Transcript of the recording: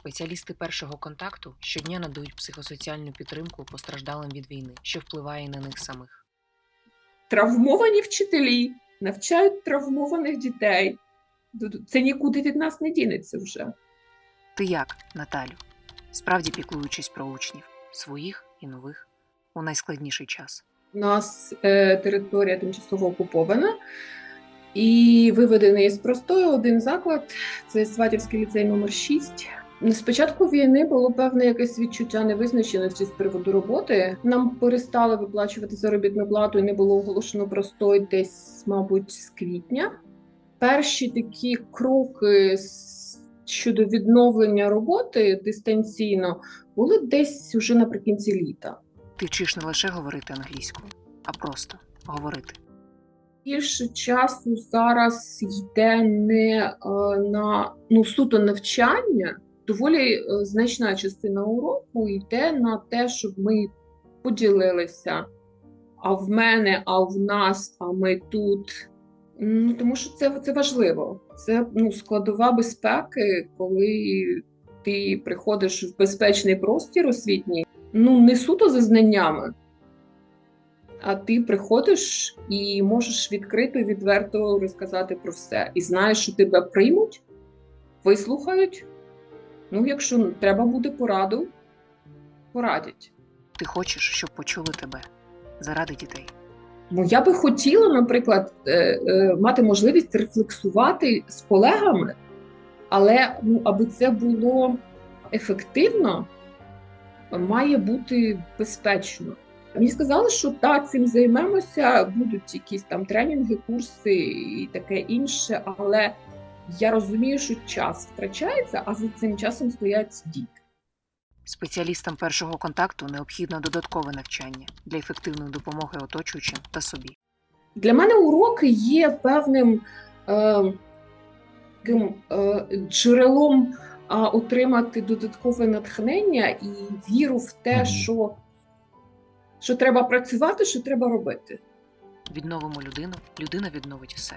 Спеціалісти першого контакту щодня надають психосоціальну підтримку постраждалим від війни, що впливає на них самих. Травмовані вчителі навчають травмованих дітей. Це нікуди від нас не дінеться вже. Ти як, Наталю? Справді піклуючись про учнів, своїх і нових у найскладніший час. У нас е, територія тимчасово окупована і виведений з простою один заклад це Сватівський ліцей номер 6. З початку війни було певне якесь відчуття невизначеності з приводу роботи. Нам перестали виплачувати заробітну плату і не було оголошено простой десь, мабуть, з квітня. Перші такі кроки щодо відновлення роботи дистанційно були десь уже наприкінці літа. Ти вчиш не лише говорити англійською, а просто говорити. Більше часу зараз йде не е, на ну суто навчання. Доволі е, значна частина уроку йде на те, щоб ми поділилися. А в мене, а в нас, а ми тут. Ну тому що це, це важливо. Це ну, складова безпеки, коли ти приходиш в безпечний простір освітній, ну не суто за знаннями, а ти приходиш і можеш відкрито відверто розказати про все. І знаєш, що тебе приймуть, вислухають. Ну, якщо треба буде пораду, порадять. Ти хочеш, щоб почули тебе заради дітей. Бо я би хотіла, наприклад, е, е, мати можливість рефлексувати з колегами, але ну, аби це було ефективно, має бути безпечно. Мені сказали, що так, цим займемося, будуть якісь там тренінги, курси і таке інше, але я розумію, що час втрачається, а за цим часом стоять діти. Спеціалістам першого контакту необхідно додаткове навчання для ефективної допомоги оточуючим та собі. Для мене уроки є певним е, таким, е, джерелом е, отримати додаткове натхнення і віру в те, Мгм. що, що треба працювати, що треба робити. Відновимо людину, людина відновить все.